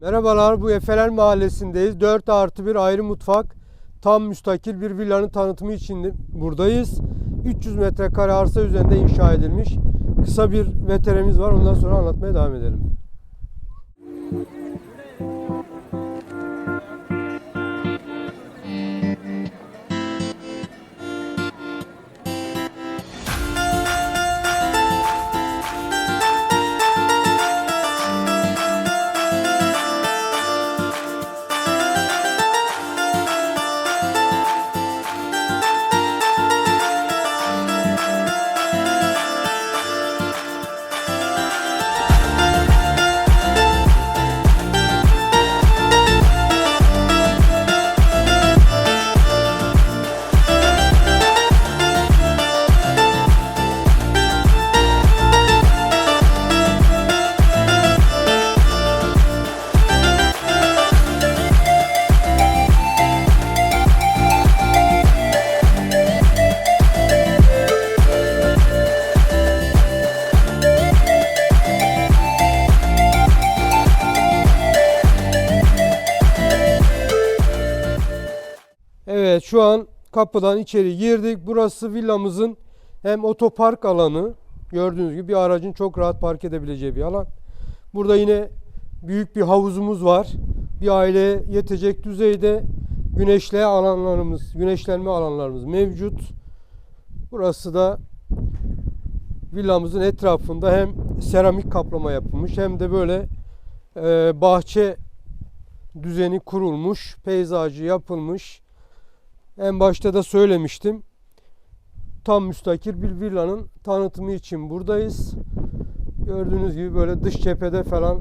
Merhabalar, bu Efeler Mahallesi'ndeyiz. 4 artı bir ayrı mutfak, tam müstakil bir villanın tanıtımı için buradayız. 300 metrekare arsa üzerinde inşa edilmiş. Kısa bir veterimiz var, ondan sonra anlatmaya devam edelim. Evet, şu an kapıdan içeri girdik. Burası villamızın hem otopark alanı, gördüğünüz gibi bir aracın çok rahat park edebileceği bir alan. Burada yine büyük bir havuzumuz var. Bir aileye yetecek düzeyde güneşle alanlarımız, güneşlenme alanlarımız mevcut. Burası da villamızın etrafında hem seramik kaplama yapılmış hem de böyle e, bahçe düzeni kurulmuş, peyzajı yapılmış. En başta da söylemiştim. Tam müstakil bir villanın tanıtımı için buradayız. Gördüğünüz gibi böyle dış cephede falan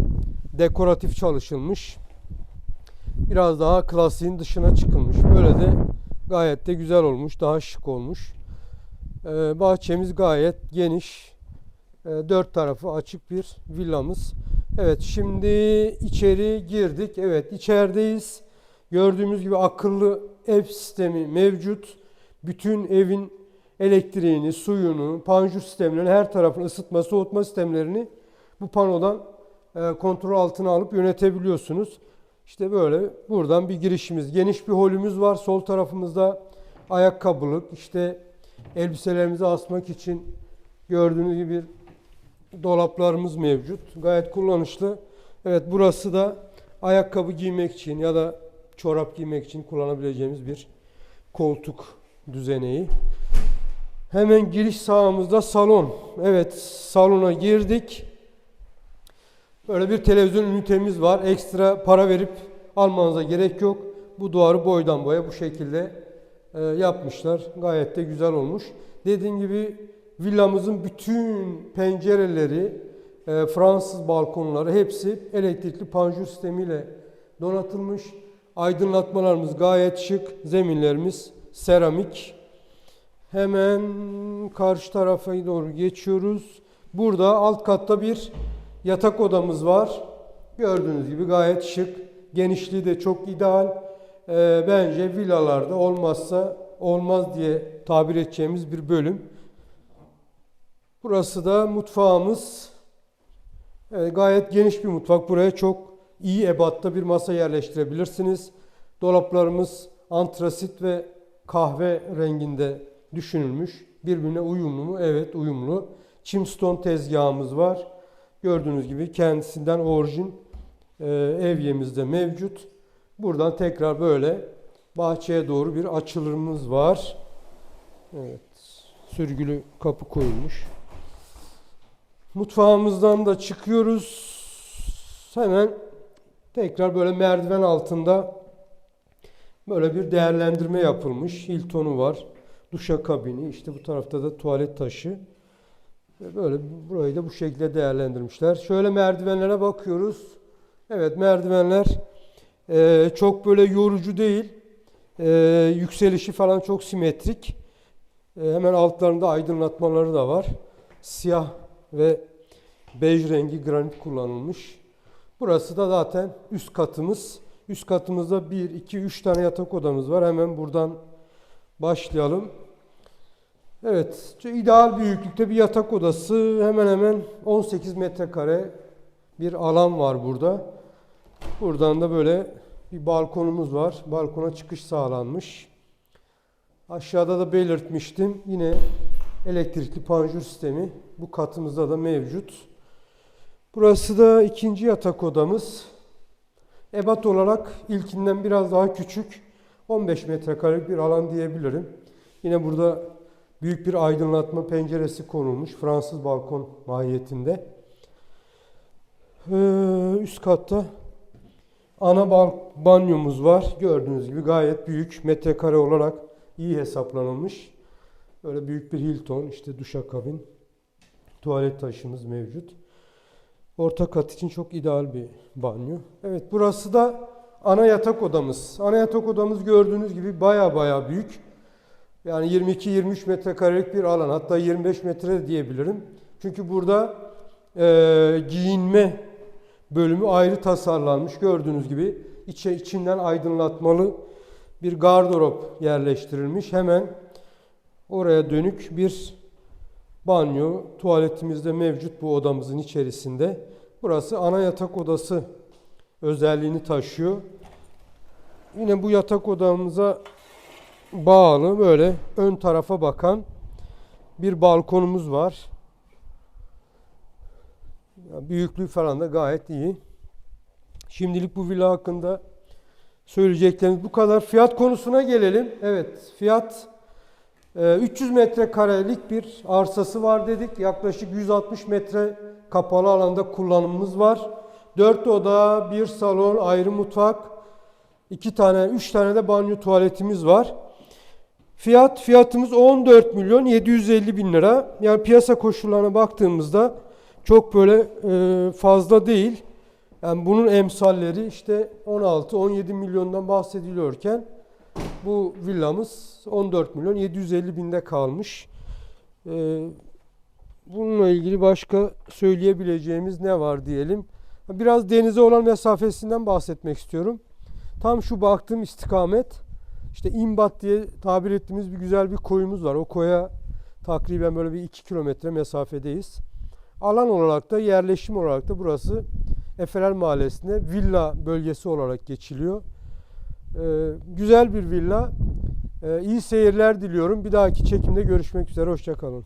dekoratif çalışılmış. Biraz daha klasiğin dışına çıkılmış. Böyle de gayet de güzel olmuş. Daha şık olmuş. Ee, bahçemiz gayet geniş. Ee, dört tarafı açık bir villamız. Evet şimdi içeri girdik. Evet içerideyiz. Gördüğümüz gibi akıllı ev sistemi mevcut. Bütün evin elektriğini, suyunu, panjur sistemlerini, her tarafını ısıtma, soğutma sistemlerini bu panodan e, kontrol altına alıp yönetebiliyorsunuz. İşte böyle buradan bir girişimiz. Geniş bir holümüz var. Sol tarafımızda ayakkabılık, işte elbiselerimizi asmak için gördüğünüz gibi dolaplarımız mevcut. Gayet kullanışlı. Evet burası da ayakkabı giymek için ya da çorap giymek için kullanabileceğimiz bir koltuk düzeneği. Hemen giriş sağımızda salon. Evet salona girdik. Böyle bir televizyon ünitemiz var. Ekstra para verip almanıza gerek yok. Bu duvarı boydan boya bu şekilde e, yapmışlar. Gayet de güzel olmuş. Dediğim gibi villamızın bütün pencereleri, e, Fransız balkonları hepsi elektrikli panjur sistemiyle donatılmış. Aydınlatmalarımız gayet şık. Zeminlerimiz seramik. Hemen karşı tarafa doğru geçiyoruz. Burada alt katta bir yatak odamız var. Gördüğünüz gibi gayet şık. Genişliği de çok ideal. Ee, bence villalarda olmazsa olmaz diye tabir edeceğimiz bir bölüm. Burası da mutfağımız. Evet, gayet geniş bir mutfak. Buraya çok iyi ebatta bir masa yerleştirebilirsiniz. Dolaplarımız antrasit ve kahve renginde düşünülmüş. Birbirine uyumlu mu? Evet uyumlu. Chimstone tezgahımız var. Gördüğünüz gibi kendisinden orijin e, evyemizde mevcut. Buradan tekrar böyle bahçeye doğru bir açılımımız var. Evet. Sürgülü kapı koyulmuş. Mutfağımızdan da çıkıyoruz. Hemen tekrar böyle merdiven altında böyle bir değerlendirme yapılmış. Hilton'u var. Duşakabini, işte bu tarafta da tuvalet taşı. Ve Böyle burayı da bu şekilde değerlendirmişler. Şöyle merdivenlere bakıyoruz. Evet merdivenler e, çok böyle yorucu değil. E, yükselişi falan çok simetrik. E, hemen altlarında aydınlatmaları da var. Siyah ve bej rengi granit kullanılmış. Burası da zaten üst katımız. Üst katımızda 1, 2, 3 tane yatak odamız var. Hemen buradan başlayalım. Evet, ideal büyüklükte bir yatak odası. Hemen hemen 18 metrekare bir alan var burada. Buradan da böyle bir balkonumuz var. Balkona çıkış sağlanmış. Aşağıda da belirtmiştim. Yine elektrikli panjur sistemi bu katımızda da mevcut. Burası da ikinci yatak odamız. Ebat olarak ilkinden biraz daha küçük. 15 metrekarelik bir alan diyebilirim. Yine burada büyük bir aydınlatma penceresi konulmuş. Fransız balkon mahiyetinde. Ee, üst katta ana banyomuz var. Gördüğünüz gibi gayet büyük. Metrekare olarak iyi hesaplanılmış. Böyle büyük bir Hilton, işte duşakabin, tuvalet taşımız mevcut. Orta kat için çok ideal bir banyo. Evet burası da ana yatak odamız. Ana yatak odamız gördüğünüz gibi baya baya büyük. Yani 22-23 metrekarelik bir alan. Hatta 25 metre diyebilirim. Çünkü burada e, giyinme bölümü ayrı tasarlanmış. Gördüğünüz gibi içe, içinden aydınlatmalı bir gardırop yerleştirilmiş. Hemen oraya dönük bir banyo, tuvaletimiz de mevcut bu odamızın içerisinde. Burası ana yatak odası özelliğini taşıyor. Yine bu yatak odamıza bağlı böyle ön tarafa bakan bir balkonumuz var. Büyüklüğü falan da gayet iyi. Şimdilik bu villa hakkında söyleyeceklerimiz bu kadar. Fiyat konusuna gelelim. Evet, fiyat 300 metrekarelik bir arsası var dedik. Yaklaşık 160 metre kapalı alanda kullanımımız var. 4 oda, bir salon, ayrı mutfak, iki tane, üç tane de banyo tuvaletimiz var. Fiyat fiyatımız 14 milyon 750 bin lira. Yani piyasa koşullarına baktığımızda çok böyle e, fazla değil. Yani bunun emsalleri işte 16-17 milyondan bahsediliyorken bu villamız 14 milyon 750 binde kalmış. E, bununla ilgili başka söyleyebileceğimiz ne var diyelim. Biraz denize olan mesafesinden bahsetmek istiyorum. Tam şu baktığım istikamet işte İmbat diye tabir ettiğimiz bir güzel bir koyumuz var. O koya takriben böyle bir 2 kilometre mesafedeyiz. Alan olarak da yerleşim olarak da burası Efeler Mahallesi'nde villa bölgesi olarak geçiliyor. Ee, güzel bir villa. Ee, iyi seyirler diliyorum. Bir dahaki çekimde görüşmek üzere. Hoşçakalın.